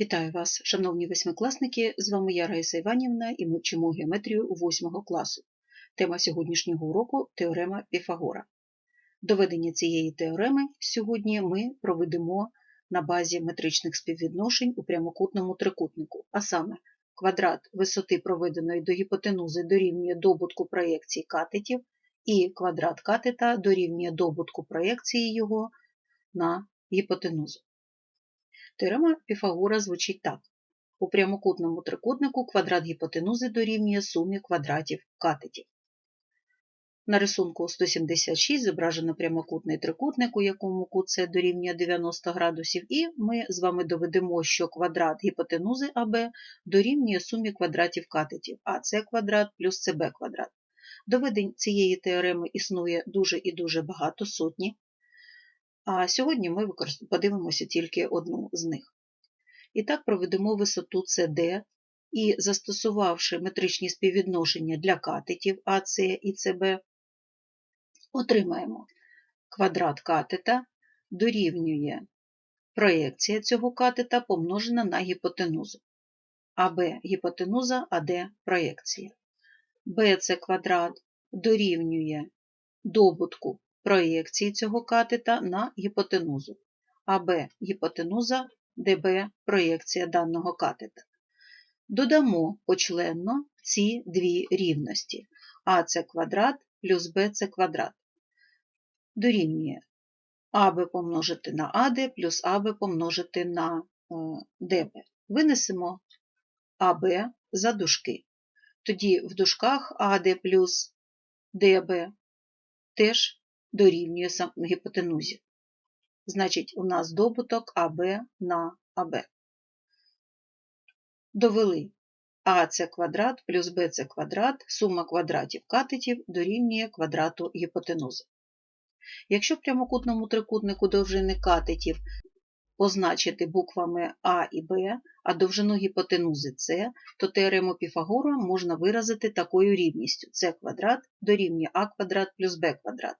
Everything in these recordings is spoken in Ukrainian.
Вітаю вас, шановні восьмикласники! З вами я Раїса Іванівна і ми вчимо геометрію 8 класу. Тема сьогоднішнього уроку теорема Піфагора. Доведення цієї теореми сьогодні ми проведемо на базі метричних співвідношень у прямокутному трикутнику, а саме квадрат висоти проведеної до гіпотенузи дорівнює добутку проєкції катетів, і квадрат катета дорівнює добутку проєкції його на гіпотенузу. Теорема Піфагора звучить так. У прямокутному трикутнику квадрат гіпотенузи дорівнює сумі квадратів катетів. На рисунку 176 зображено прямокутний трикутник, у якому кут С дорівнює 90 градусів, і ми з вами доведемо, що квадрат гіпотенузи АБ дорівнює сумі квадратів катетів АС квадрат плюс СБ квадрат. Доведень цієї теореми існує дуже і дуже багато сотні. А сьогодні ми подивимося тільки одну з них. І так проведемо висоту CD і, застосувавши метричні співвідношення для катетів АС і СБ, отримаємо квадрат катета дорівнює проєкція цього катета помножена на гіпотенузу. АБ гіпотенуза, АД проєкція. БЦ квадрат дорівнює добутку проєкції цього катета на гіпотенузу, АБ гіпотенуза, ДБ проєкція даного катета. Додамо почленно ці дві рівності АЦ квадрат плюс БЦ квадрат. Дорівнює АБ помножити на АД плюс АБ помножити на ДБ. Винесемо АБ за дужки. Тоді в дужках АД плюс ДБ теж дорівнює гіпотенузі. Значить, у нас добуток АБ на АБ. Довели АЦ квадрат плюс БЦ квадрат, сума квадратів катетів дорівнює квадрату гіпотенузи. Якщо в прямокутному трикутнику довжини катетів позначити буквами А і Б, а довжину гіпотенузи С, то теорему Піфагора можна виразити такою рівністю С квадрат дорівнює А квадрат плюс Б квадрат.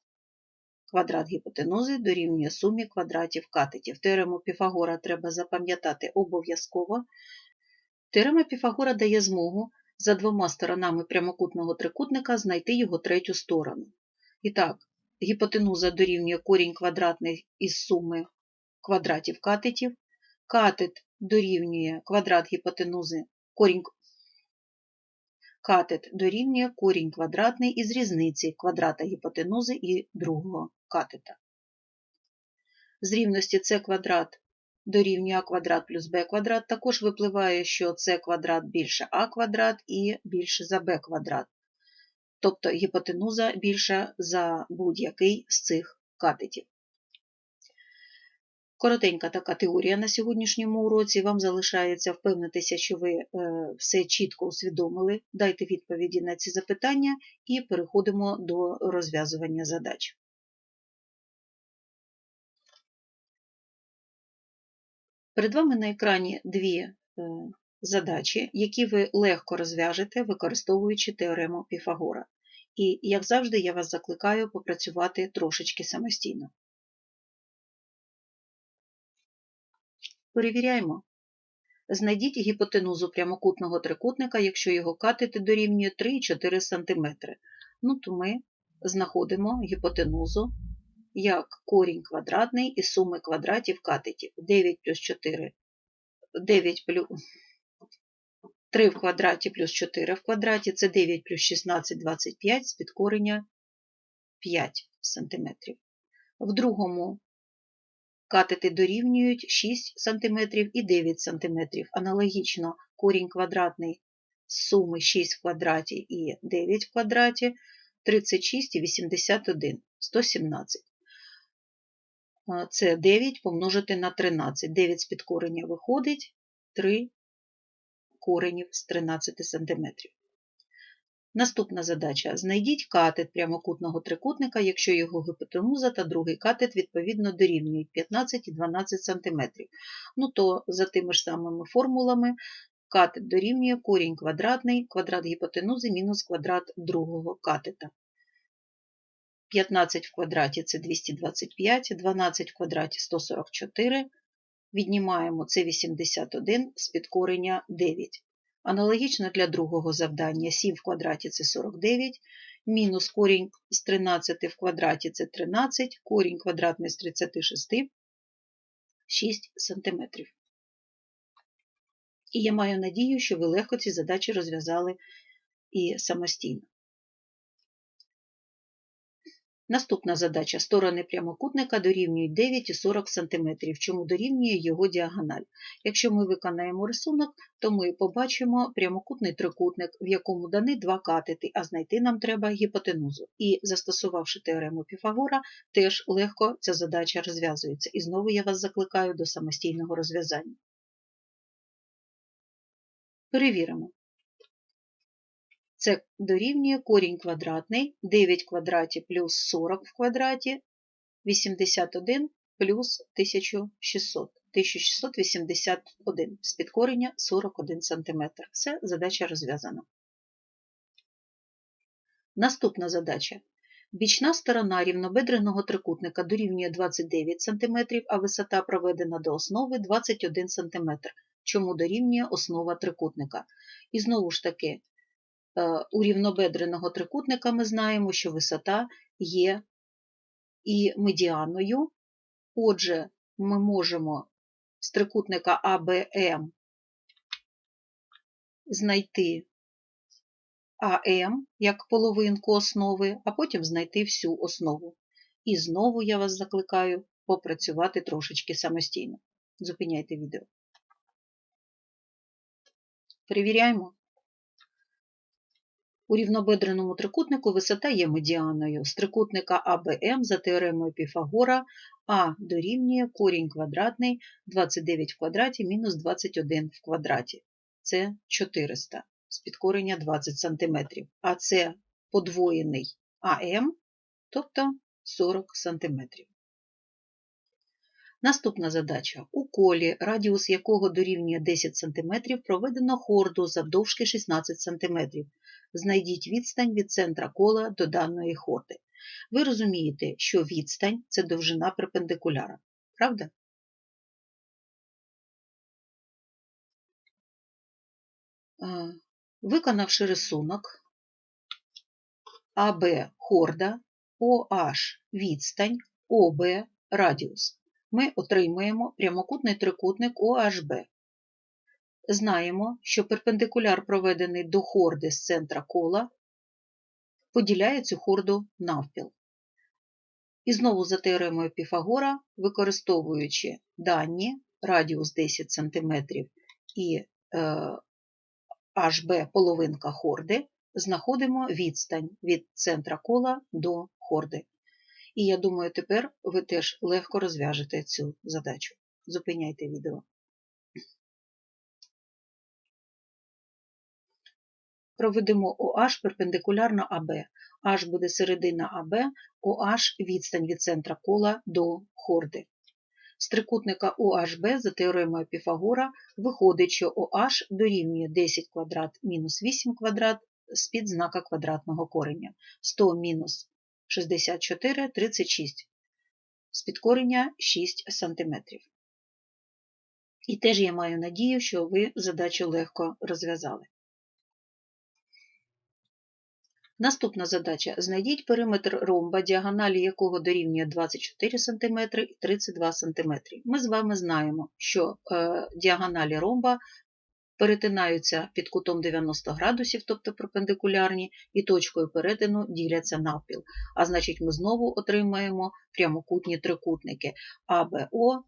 Квадрат гіпотенузи дорівнює сумі квадратів катетів. Теорему Піфагора треба запам'ятати обов'язково. Теорема Піфагора дає змогу за двома сторонами прямокутного трикутника знайти його третю сторону. І так, гіпотенуза дорівнює корінь квадратний із суми квадратів катетів, катет дорівнює квадрат гіпотенузи, корінь катет дорівнює корінь квадратний із різниці квадрата гіпотенузи і другого катета. З рівності С квадрат дорівнює А квадрат плюс Б квадрат також випливає, що С квадрат більше А квадрат і більше за Б квадрат. Тобто гіпотенуза більша за будь-який з цих катетів. Коротенька така теорія на сьогоднішньому уроці. Вам залишається впевнитися, що ви все чітко усвідомили. Дайте відповіді на ці запитання і переходимо до розв'язування задач. Перед вами на екрані дві задачі, які ви легко розв'яжете, використовуючи теорему Піфагора. І, як завжди, я вас закликаю попрацювати трошечки самостійно. Перевіряємо. Знайдіть гіпотенузу прямокутного трикутника, якщо його катети дорівнює 3,4 см. Ну, то ми знаходимо гіпотенузу як корінь квадратний із суми квадратів катетів. 9 плюс 4, 9 плюс 3 в квадраті плюс 4 в квадраті це 9 плюс 16, 25 з підкорення 5 см. В другому катети дорівнюють 6 см і 9 см. Аналогічно корінь квадратний з суми 6 в квадраті і 9 в квадраті 36 і 81, 117. Це 9 помножити на 13. 9 з підкорення виходить 3 коренів з 13 см. Наступна задача. Знайдіть катет прямокутного трикутника, якщо його гіпотенуза та другий катет відповідно дорівнюють 15 і 12 см. Ну то за тими ж самими формулами катет дорівнює корінь квадратний, квадрат гіпотенузи мінус квадрат другого катета. 15 в квадраті це 225, 12 в квадраті 144, віднімаємо це 81 з підкорення 9. Аналогічно для другого завдання 7 в квадраті це 49, мінус корінь з 13 в квадраті це 13, корінь квадратний з 36 6 см. І я маю надію, що ви легко ці задачі розв'язали і самостійно. Наступна задача. Сторони прямокутника дорівнюють 9 і 40 см, чому дорівнює його діагональ. Якщо ми виконаємо рисунок, то ми побачимо прямокутний трикутник, в якому дані два катети, а знайти нам треба гіпотенузу. І застосувавши теорему Піфагора, теж легко ця задача розв'язується. І знову я вас закликаю до самостійного розв'язання. Перевіримо. Це дорівнює корінь квадратний, 9 в квадраті плюс 40 в квадраті, 81 плюс 1600. 1681 з підкорення 41 см. Все, задача розв'язана. Наступна задача. Бічна сторона рівнобедреного трикутника дорівнює 29 см, а висота проведена до основи 21 см, чому дорівнює основа трикутника. І знову ж таки, у рівнобедреного трикутника ми знаємо, що висота є і медіаною. Отже, ми можемо з трикутника АБМ знайти АМ як половинку основи, а потім знайти всю основу. І знову я вас закликаю попрацювати трошечки самостійно. Зупиняйте відео. Перевіряємо. У рівнобедреному трикутнику висота є медіаною. З трикутника АБМ за теоремою Піфагора А дорівнює корінь квадратний 29 в квадраті мінус 21 в квадраті. Це 400 з підкорення 20 см. А це подвоєний АМ, тобто 40 см. Наступна задача. У колі, радіус якого дорівнює 10 см, проведено хорду завдовжки 16 см. Знайдіть відстань від центра кола до даної хорди. Ви розумієте, що відстань це довжина перпендикуляра, правда? Виконавши рисунок АБ хорда, ОH відстань, ОБ радіус ми отримуємо прямокутний трикутник ОHB. Знаємо, що перпендикуляр, проведений до хорди з центра кола, поділяє цю хорду навпіл. І знову за теоремою Піфагора, використовуючи дані радіус 10 см і е, HB половинка хорди, знаходимо відстань від центра кола до хорди. І я думаю, тепер ви теж легко розв'яжете цю задачу. Зупиняйте відео. Проведемо OH перпендикулярно АБ. H буде середина АБ, OH відстань від центра кола до хорди. З трикутника OHB за теоремою Піфагора виходить, що OH дорівнює 10 квадрат мінус 8 квадрат з-під знака квадратного кореня. 100 мінус 64, 36. З підкорення 6 см. І теж я маю надію, що ви задачу легко розв'язали. Наступна задача. Знайдіть периметр ромба, діагоналі якого дорівнює 24 см і 32 см. Ми з вами знаємо, що е, діагоналі ромба перетинаються під кутом 90 градусів, тобто перпендикулярні, і точкою перетину діляться навпіл. А значить, ми знову отримаємо прямокутні трикутники АБО,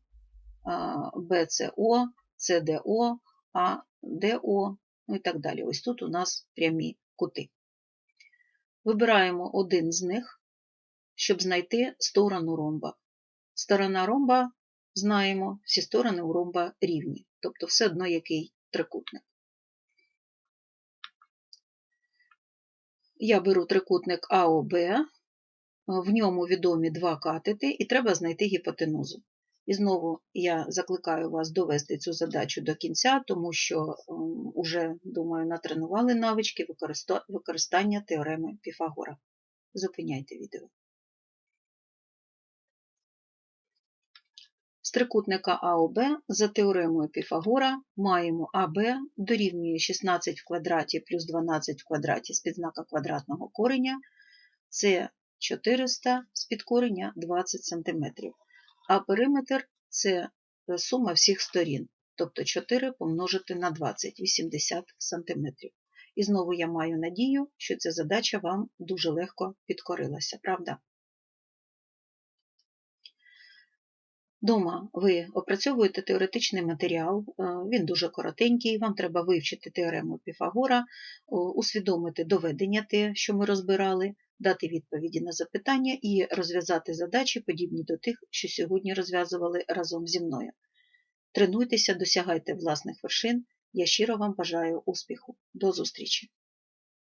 БЦО, СДО, АДО, ну і так далі. Ось тут у нас прямі кути. Вибираємо один з них, щоб знайти сторону ромба. Сторона ромба знаємо, всі сторони у ромба рівні, тобто все одно який трикутник. Я беру трикутник АОБ, в ньому відомі два катети, і треба знайти гіпотенузу. І знову я закликаю вас довести цю задачу до кінця, тому що вже, думаю, натренували навички використання теореми Піфагора. Зупиняйте відео. З трикутника АОБ за теоремою Піфагора маємо АБ дорівнює 16 в квадраті плюс 12 в квадраті з підзнака квадратного кореня, це 400 з підкорення 20 см, а периметр це сума всіх сторін, тобто 4 помножити на 20 – 80 см. І знову я маю надію, що ця задача вам дуже легко підкорилася, правда? Дома ви опрацьовуєте теоретичний матеріал, е, він дуже коротенький, вам треба вивчити теорему Піфагора, усвідомити доведення те, що ми розбирали, дати відповіді на запитання і розв'язати задачі, подібні до тих, що сьогодні розв'язували разом зі мною. Тренуйтеся, досягайте власних вершин. Я щиро вам бажаю успіху. До зустрічі!